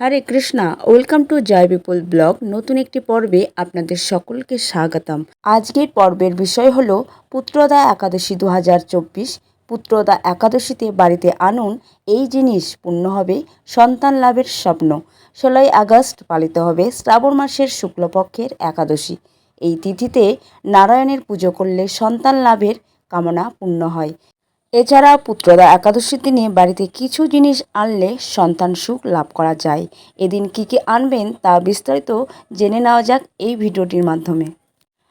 Hare Krishna, welcome to Joy Bipul blog. নতুন একটি পর্বে আপনাদের সকলকে স্বাগতম। আজকের পর্বের বিষয় হলো পুত্রদা একাদশী দু হাজার চব্বিশ। পুত্রদা একাদশীতে বাড়িতে আনুন, এই জিনিস পূর্ণ হবে সন্তান লাভের স্বপ্ন। ষোলোই আগস্ট পালিত হবে শ্রাবণ মাসের শুক্লপক্ষের একাদশী। এই তিথিতে নারায়ণের পুজো করলে সন্তান লাভের কামনা পূর্ণ হয়। এছাড়া পুত্রদা একাদশীর দিনে বাড়িতে কিছু জিনিস আনলে সন্তান সুখ লাভ করা যায়। এদিন কী কী আনবেন তা বিস্তারিত জেনে নেওয়া যাক এই ভিডিওটির মাধ্যমে।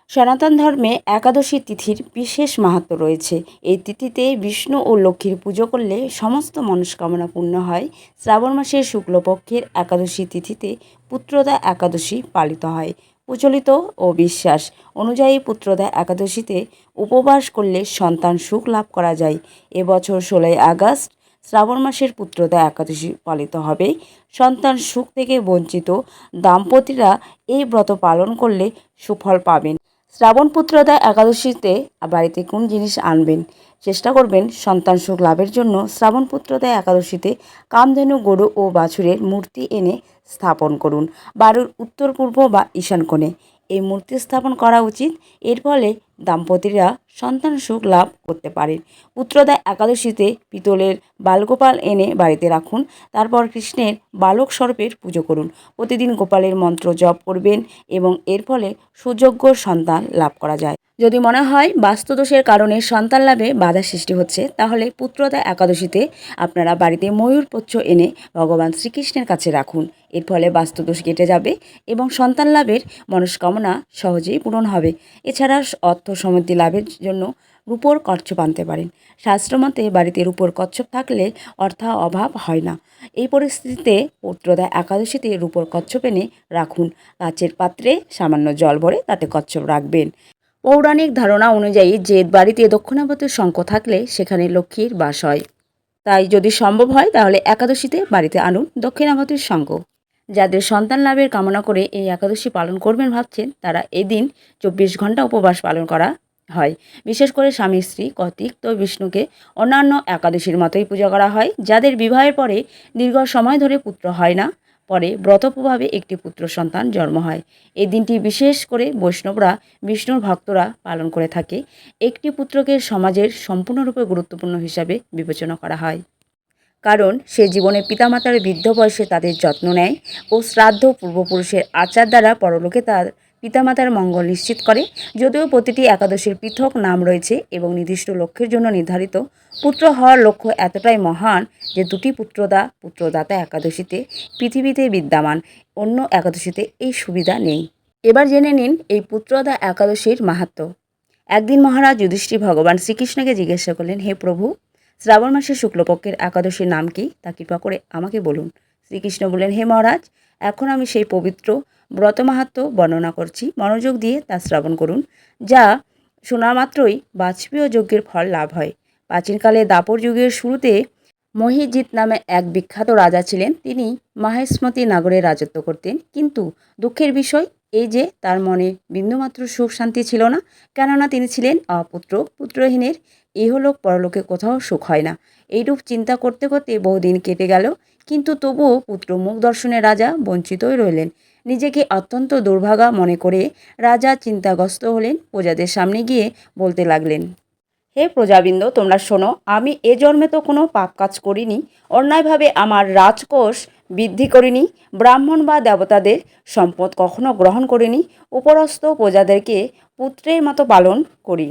সনাতন ধর্মে একাদশী তিথির বিশেষ মাহাত্ম রয়েছে। এই তিথিতে বিষ্ণু ও লক্ষ্মীর পুজো করলে সমস্ত মনস্কামনা পূর্ণ হয়। শ্রাবণ মাসের শুক্লপক্ষের একাদশী তিথিতে পুত্রদা একাদশী পালিত হয়। প্রচলিত ও বিশ্বাস অনুযায়ী পুত্রদা একাদশীতে উপবাস করলে সন্তান সুখ লাভ করা যায়। এবছর ষোলোই আগস্ট শ্রাবণ মাসের পুত্রদা একাদশী পালিত হবে। সন্তান সুখ থেকে বঞ্চিত দাম্পতিরা এই ব্রত পালন করলে সুফল পাবেন। শ্রাবণ পুত্রদা একাদশীতে বাড়িতে কোন জিনিস আনবেন? চেষ্টা করবেন সন্তান সুখ লাভের জন্য শ্রাবণ পুত্রদা একাদশীতে কামধেনু, গরু ও বাছুরের মূর্তি এনে স্থাপন করুন। বাড়ির উত্তর পূর্ব বা ঈশান কোণে। এই মূর্তি স্থাপন করা উচিত। এর ফলে দাম্পতিরা সন্তান সুখ লাভ করতে পারেন পুত্রদা একাদশীতে পিতলের বালগোপাল এনে বাড়িতে রাখুন। তারপর কৃষ্ণের বালক সর্পের পুজো করুন। প্রতিদিন গোপালের মন্ত্র জপ করবেন এবং এর ফলে সুযোগ্য সন্তান লাভ করা যায়। যদি মনে হয় বাস্তুদোষের কারণে সন্তান লাভে বাধা সৃষ্টি হচ্ছে, তাহলে পুত্রদা একাদশীতে আপনারা বাড়িতে ময়ূর পচ্ছ এনে ভগবান শ্রীকৃষ্ণের কাছে রাখুন। এর ফলে বাস্তুদোষ কেটে যাবে এবং সন্তান লাভের মনস্কামনা সহজেই পূরণ হবে। এছাড়া অর্থ সমৃদ্ধি লাভের জন্য রূপোর কচ্ছপ আনতে পারেন। শাস্ত্রমতে বাড়িতে রূপোর কচ্ছপ থাকলে অর্থ অভাব হয় না। এই পরিস্থিতিতে পুত্রদা একাদশীতে রূপোর কচ্ছপ এনে রাখুন। কাচের পাত্রে সামান্য জল ভরে তাতে কচ্ছপ রাখবেন। পৌরাণিক ধারণা অনুযায়ী যে বাড়িতে দক্ষিণাবর্তী শঙ্খ থাকলে সেখানে লক্ষ্মীর বাস হয়। তাই যদি সম্ভব হয়, তাহলে একাদশীতে বাড়িতে আনুন দক্ষিণাবর্তীর শঙ্খ। যাদের সন্তান লাভের কামনা করে এই একাদশী পালন করবেন ভাবছেন, তারা এদিন চব্বিশ ঘণ্টা উপবাস পালন করা হয়। বিশেষ করে স্বামী, স্ত্রী কর্তিক তো বিষ্ণুকে অন্যান্য একাদশীর মতোই পূজা করা হয়, যাদের বিবাহের পরে দীর্ঘ সময় ধরে পুত্র হয় না। পরে ব্রতপ্রভাবে একটি পুত্র সন্তান জন্ম হয়। এই দিনটি বিশেষ করে বৈষ্ণবরা, বিষ্ণুর ভক্তরা পালন করে থাকে। একটি পুত্রকে সমাজের সম্পূর্ণরূপে গুরুত্বপূর্ণ হিসাবে বিবেচনা করা হয়। কারণ সে জীবনে পিতামাতার বৃদ্ধ বয়সে তাদের যত্ন নেয় ও শ্রাদ্ধ পূর্বপুরুষের আচার দ্বারা পরলোকে তার পিতামাতার মঙ্গল নিশ্চিত করে, যদিও প্রতিটি একাদশীর পৃথক নাম রয়েছে এবং নির্দিষ্ট লক্ষ্যের জন্য নির্ধারিত, পুত্র হওয়ার লক্ষ্য এতটাই মহান যে দুটি পুত্রদা, পুত্রদাতা একাদশীতে পৃথিবীতে বিদ্যমান, অন্য একাদশীতে এই সুবিধা নেই। এবার জেনে নিন এই পুত্রদা একাদশীর মাহাত্ম্য একদিন মহারাজ যুধিষ্ঠির ভগবান শ্রীকৃষ্ণকে জিজ্ঞাসা করলেন, হে প্রভু, শ্রাবণ মাসের শুক্লপক্ষের একাদশীর নাম কি? তা কৃপা করে আমাকে বলুন। শ্রীকৃষ্ণ বললেন, হে মহারাজ, এখন আমি সেই পবিত্র ব্রত মাহাত্ম্য বর্ণনা করছি। মনোযোগ দিয়ে তা শ্রবণ করুন, যা শোনা মাত্রই বাজপেয় যজ্ঞের ফল লাভ হয়। প্রাচীনকালে দাপর যুগের শুরুতে মহিজিৎ নামে এক বিখ্যাত রাজা ছিলেন। তিনি মাহেশমতি নাগরে রাজত্ব করতেন। কিন্তু দুঃখের বিষয় এই যে তার মনে বিন্দুমাত্র সুখ শান্তি ছিল না, কেননা তিনি ছিলেন অপুত্র। পুত্রহীনের ইহলোক পরলোকে কোথাও সুখ হয় না। এইরূপ চিন্তা করতে করতে বহুদিন কেটে গেল। কিন্তু তবুও পুত্র মুখ দর্শনে রাজা বঞ্চিতই রইলেন। নিজেকে অত্যন্ত দুর্ভাগা মনে করে রাজা চিন্তাগ্রস্ত হলেন প্রজাদের সামনে গিয়ে বলতে লাগলেন, হে প্রজাবৃন্দ, তোমরা শোনো, আমি এ জন্মে তো কোনো পাপ কাজ করিনি, অন্যায়ভাবে আমার রাজকোষ বৃদ্ধি করিনি, ব্রাহ্মণ বা দেবতাদের সম্পদ কখনো গ্রহণ করিনি, উপরস্থ প্রজাদেরকে পুত্রের মতো পালন করি।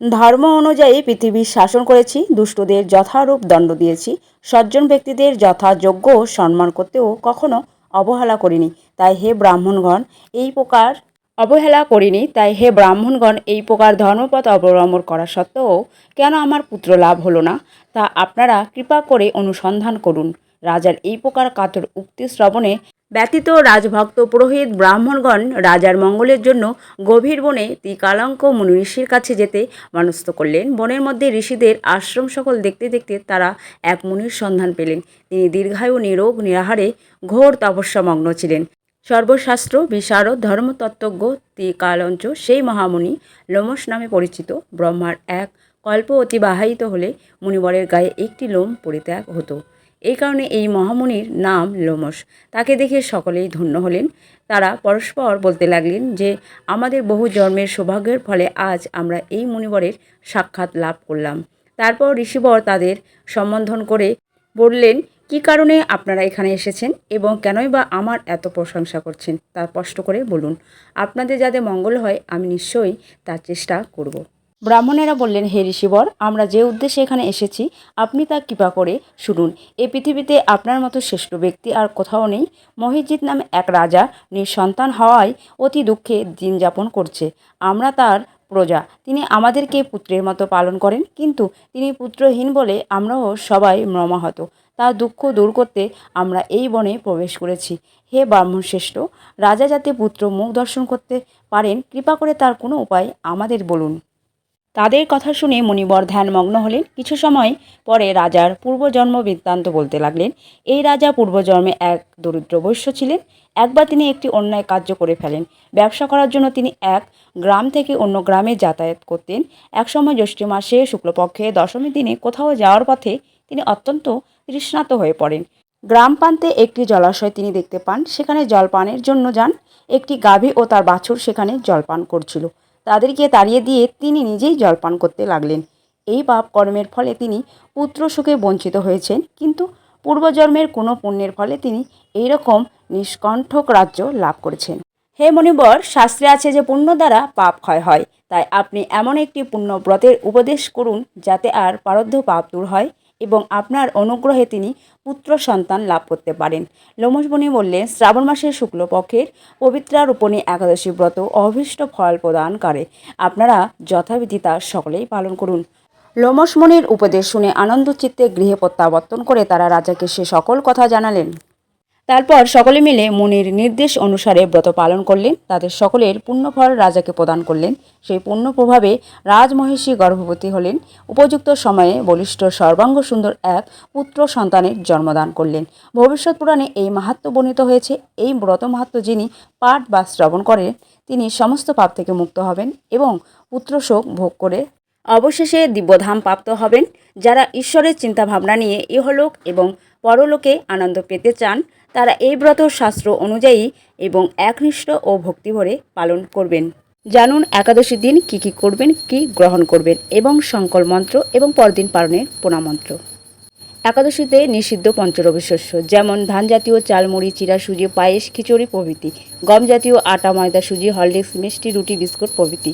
ধর্ম অনুযায়ী পৃথিবীর শাসন করেছি, দুষ্টদের যথারূপ দণ্ড দিয়েছি, সজ্জন ব্যক্তিদের যথাযোগ্য সম্মান করতেও কখনো অবহেলা করিনি তাই হে ব্রাহ্মণগণ, এই প্রকার অবহেলা করিনি, তাই হে ব্রাহ্মণগণ, এই প্রকার ধর্মপথ অবলম্বন করা সত্ত্বেও কেন আমার পুত্র লাভ হলো না? তা আপনারা কৃপা করে অনুসন্ধান করুন। রাজার এই প্রকার কাতর উক্তি শ্রবণে ব্যতীত রাজভক্ত পুরোহিত ব্রাহ্মণগণ রাজার মঙ্গলের জন্য গভীর বনে ত্রিকালাঙ্ক মুনি ঋষির কাছে যেতে মনস্থ করলেন। বনের মধ্যে ঋষিদের আশ্রম সকল দেখতে দেখতে তারা এক মুনির সন্ধান পেলেন। তিনি দীর্ঘায়ু, নিরোগ, নিরাহারে, ঘোর তপস্যামগ্ন ছিলেন। সর্বশাস্ত্র, বিশারদ, ধর্মতত্ত্বজ্ঞ ত্রিকালঞ্চ সেই মহামুনি লোমস নামে পরিচিত, ব্রহ্মার এক কল্প অতিবাহিত হলে মুনিবরের গায়ে একটি লোম পরিত্যাগ হতো। এই কারণে এই মহামুনির নাম লোমস তাকে দেখে সকলেই ধন্য হলেন। তারা পরস্পর বলতে লাগলেন যে, আমাদের বহু জন্মের সৌভাগ্যের ফলে আজ আমরা এই মুনিবরের সাক্ষাৎ লাভ করলাম। তারপর ঋষিবর তাদের সম্বোধন করে বললেন কী কারণে আপনারা এখানে এসেছেন এবং কেনই বা আমার এত প্রশংসা করছেন, তা স্পষ্ট করে বলুন। আপনাদের যাতে মঙ্গল হয়, আমি নিশ্চয়ই তার চেষ্টা করব। ব্রাহ্মণেরা বললেন, হে ঋষিবর, আমরা যে উদ্দেশ্যে এখানে এসেছি, আপনি তা কৃপা করে শুনুন। এ পৃথিবীতে আপনার মতো শ্রেষ্ঠ ব্যক্তি আর কোথাও নেই। মহিজিৎ নামে এক রাজা নিঃসন্তান হওয়ায় অতি দুঃখে দিন যাপন করছে। আমরা তার প্রজা। তিনি আমাদেরকে পুত্রের মতো পালন করেন, কিন্তু তিনি পুত্রহীন বলে আমরাও সবাই মর্মাহত। তার দুঃখ দূর করতে আমরা এই বনে প্রবেশ করেছি। হে ব্রাহ্মণ শ্রেষ্ঠ রাজা যাতে পুত্র মুখ দর্শন করতে পারেন, কৃপা করে তার কোনো উপায় আমাদের বলুন। তাদের কথা শুনে মণিবর ধ্যানমগ্ন হলেন। কিছু সময় পরে রাজার পূর্বজন্ম বৃত্তান্ত বলতে লাগলেন, এই রাজা পূর্বজন্মে এক দরিদ্র বৈশ্য ছিলেন। একবার তিনি একটি অন্যায় কার্য করে ফেলেন। ব্যবসা করার জন্য তিনি এক গ্রাম থেকে অন্য গ্রামে যাতায়াত করতেন। একসময় জ্যৈষ্ঠ মাসে শুক্লপক্ষে দশমী দিনে কোথাও যাওয়ার পথে তিনি অত্যন্ত তৃষ্ণাত হয়ে পড়েন। গ্রাম প্রান্তে একটি জলাশয় তিনি দেখতে পান। সেখানে জলপানের জন্য যান। একটি গাভী ও তার বাছুর সেখানে জলপান করছিল। তাদেরকে তাড়িয়ে দিয়ে তিনি নিজেই জলপান করতে লাগলেন। এই পাপ কর্মের ফলে তিনি পুত্র সুখে বঞ্চিত হয়েছেন। কিন্তু পূর্বজন্মের কোনো পুণ্যের ফলে তিনি এইরকম নিষ্কণ্ঠক রাজ্য লাভ করেছেন। হে মণিবর, শাস্ত্রে আছে যে পুণ্য দ্বারা পাপ ক্ষয় হয়। তাই আপনি এমন একটি পুণ্যব্রতের উপদেশ করুন যাতে আর পারদ্ধ পাপ দূর হয়। এবং আপনার অনুগ্রহে তিনি পুত্র সন্তান লাভ করতে পারেন। লোমসবনি বললেন, শ্রাবণ মাসের শুক্লপক্ষের পবিত্রারোপণী একাদশী ব্রত অভীষ্ট ফল প্রদান করে। আপনারা যথাবিধি তা সকলেই পালন করুন। লোমসমণির উপদেশ শুনে আনন্দচিত্তে গৃহে প্রত্যাবর্তন করে তারা রাজাকে সে সকল কথা জানালেন। তারপর সকলে মিলে মুনির নির্দেশ অনুসারে ব্রত পালন করলেন, তাদের সকলের পুণ্যফল রাজাকে প্রদান করলেন। সেই পুণ্য প্রভাবে রাজমহিষী গর্ভবতী হলেন। উপযুক্ত সময়ে বলিষ্ঠ সর্বাঙ্গ সুন্দর এক পুত্র সন্তানের জন্মদান করলেন। ভবিষ্যৎ পুরাণে এই মাহাত্ম বর্ণিত হয়েছে। এই ব্রত মাহাত্ম যিনি পাঠ বা শ্রবণ করেন, তিনি সমস্ত পাপ থেকে মুক্ত হবেন এবং পুত্রশোক ভোগ করে অবশেষে দিব্যধাম প্রাপ্ত হবেন। যারা ঈশ্বরের চিন্তাভাবনা নিয়ে ইহলোক এবং পরলোকে আনন্দ পেতে চান তারা এই ব্রত শাস্ত্র অনুযায়ী এবং একনিষ্ঠ ও ভক্তিভরে পালন করবেন। জানুন একাদশী দিন কি কি করবেন, কি গ্রহণ করবেন এবং সংকল মন্ত্র এবং পরদিন পালনের প্রণামন্ত্র একাদশীতে নিষিদ্ধ পঞ্চরবি শস্য, যেমন ধান জাতীয় চাল মুড়ি চিরা সুজি, পায়েস, খিচুড়ি প্রভৃতি। গম জাতীয় আটা, ময়দা, সুজি, হরলিক্স, মিষ্টি, রুটি, বিস্কুট প্রভৃতি।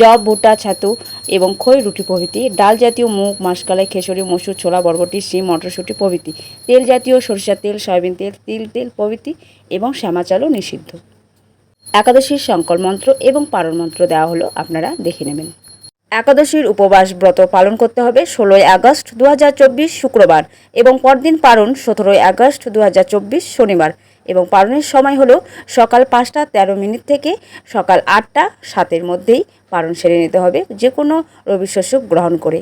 জব ভুট্টা, ছাতু এবং খই রুটি প্রভৃতি। ডাল জাতীয় মুগ, মাসকালাই, খেসরি, মসুর, ছোলা, বরবটি, শিম, মটরশুঁটি প্রভৃতি। তেল জাতীয় সরিষার তেল, সয়াবিন তেল, তিল তেল প্রভৃতি এবং শ্যামা চালও নিষিদ্ধ। একাদশীর সংকল মন্ত্র এবং পারণ মন্ত্র দেওয়া হলো, আপনারা দেখে নেবেন। একাদশীর উপবাস ব্রত পালন করতে হবে ষোলোই আগস্ট দু হাজার চব্বিশ শুক্রবার এবং পরদিন পালন সতেরোই আগস্ট দু হাজার চব্বিশ শনিবার এবং পালনের সময় হলো সকাল পাঁচটা তেরো মিনিট থেকে সকাল আটটা সাতের মধ্যেই পালন সেরে নিতে হবে যে কোনো রবি শস্য গ্রহণ করে।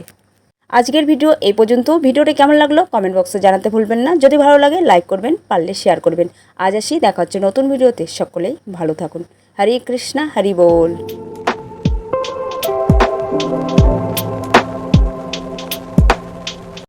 আজকের ভিডিও এই পর্যন্ত। ভিডিওটি কেমন লাগল কমেন্ট বক্সে জানাতে ভুলবেন না। যদি ভালো লাগে, লাইক করবেন, পারলে শেয়ার করবেন। আজ আসি, দেখা হচ্ছে নতুন ভিডিওতে। সকলেই ভালো থাকুন। হরে কৃষ্ণা, হরি বল। Thank you.